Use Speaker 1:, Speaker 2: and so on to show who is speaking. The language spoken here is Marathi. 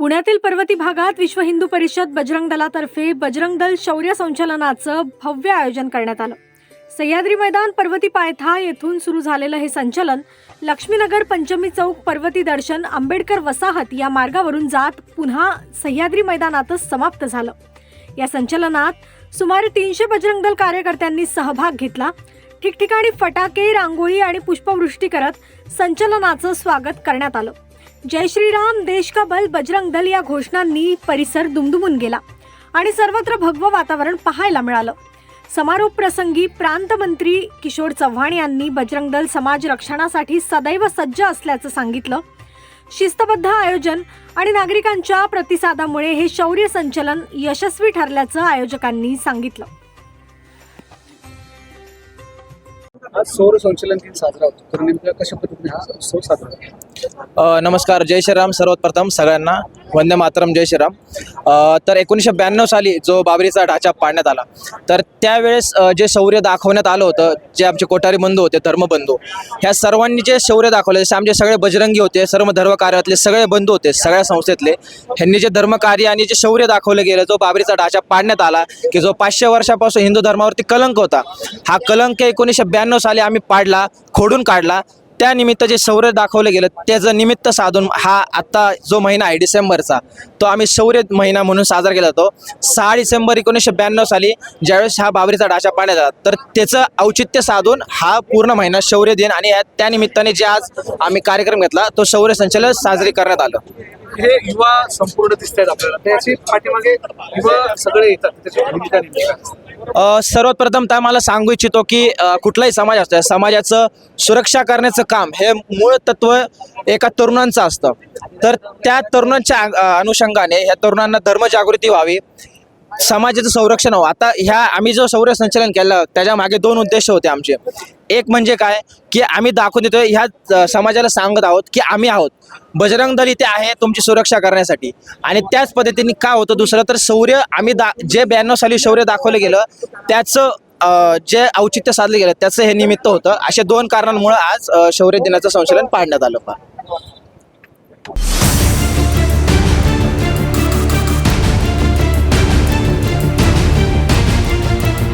Speaker 1: पुण्यातील पर्वती भागात विश्व हिंदू परिषद बजरंग दलातर्फे बजरंग दल शौर्य संचलनाचं भव्य आयोजन करण्यात आलं. सह्याद्री मैदान पर्वती पायथा येथून सुरू झालेलं हे संचलन लक्ष्मीनगर पंचमी चौक पर्वती दर्शन आंबेडकर वसाहत या मार्गावरून जात पुन्हा सह्याद्री मैदानातच समाप्त झालं. या संचलनात सुमारे तीनशे बजरंग दल कार्यकर्त्यांनी सहभाग घेतला. ठिकठिकाणी फटाके रांगोळी आणि पुष्पवृष्टी करत संचलनाचं स्वागत करण्यात आलं. जय श्रीराम देश का बल बजरंग दल या घोषणांनी परिसर दुमदुमून गेला आणि सर्वत्र भगवं वातावरण पाहायला मिळालं. समारोप प्रसंगी प्रांतमंत्री किशोर चव्हाण यांनी बजरंग दल समाज रक्षणासाठी सदैव सज्ज असल्याचं सांगितलं. शिस्तबद्ध आयोजन आणि नागरिकांच्या प्रतिसादामुळे हे शौर्य संचलन यशस्वी ठरल्याचं आयोजकांनी सांगितलं.
Speaker 2: हा सौर संचलन दिन साजरा होतो. तर नेमकं कशा पद्धतीने हा उत्सव साजरा होतो?
Speaker 3: अ, नमस्कार. जय श्रीराम. सर्वप्रथम सगळ्यांना वंदे मातरम जय श्रीराम. तर एकोणीसशे ब्याण्णव साली जो बाबरीचा ढाचा पाडण्यात आला तर त्यावेळेस जे शौर्य दाखवण्यात आलं होतं जे आमचे कोठारी बंधू होते धर्मबंधू ह्या सर्वांनी जे शौर्य दाखवलं जसे आमचे सगळे बजरंगी होते सर्व धर्मकार्यातले सगळे बंधू होते सगळ्या संस्थेतले ह्यांनी जे धर्मकार्य आणि जे शौर्य दाखवलं गेलं जो बाबरीचा ढाचा पाडण्यात आला की जो पाचशे वर्षापासून हिंदू धर्मावरती कलंक होता हा कलंक एकोणीसशे ब्याण्णव साली आम्ही पाडला खोडून काढला त्यानिमित्त जे शौर्य दाखवलं गेलं त्याचं निमित्त साधून हा आत्ता जो महिना आहे डिसेंबरचा तो आम्ही शौर्य महिना म्हणून साजरा केला जातो. सहा डिसेंबर एकोणीसशे ब्याण्णव साली ज्यावेळेस हा बाबरीचा डाशा पाडण्यात आला तर त्याचं औचित्य साधून हा पूर्ण महिना शौर्य दिन आणि त्यानिमित्ताने जे आज आम्ही कार्यक्रम घेतला तो शौर्य संचलन साजरी करण्यात आलं.
Speaker 2: हे युवा संपूर्ण दिसत आहेत आपल्याला त्याची पाठीमागे युवा सगळे येतात. त्याच्या भूमिका नेमकी
Speaker 3: सर्वात प्रथम तर मला सांगू इच्छितो की कुठलाही समाज असतो समाजाचं सुरक्षा करण्याचं काम हे मूळ तत्व एका तरुणांचं असतं. तर त्या तरुणांच्या अनुषंगाने ह्या तरुणांना धर्मजागृती व्हावी. समाजाचं संरक्षण हो आता ह्या आम्ही जो शौर्य संचलन केलं त्याच्यामागे दोन उद्देश होते आमचे. एक म्हणजे काय? की आम्ही दाखवून देतो ह्या समाजाला सांगत आहोत की आम्ही आहोत. बजरंग दल इथे आहे तुमची सुरक्षा करण्यासाठी. आणि त्याच पद्धतीने काय होतं? दुसरं तर शौर्य आम्ही दा जे ब्याण्णव साली शौर्य दाखवलं गेलं त्याचं जे औचित्य साधलं गेलं त्याचं हे निमित्त होतं. अशा दोन कारणांमुळे आज शौर्य दिनाचं संचलन पाडण्यात आलं.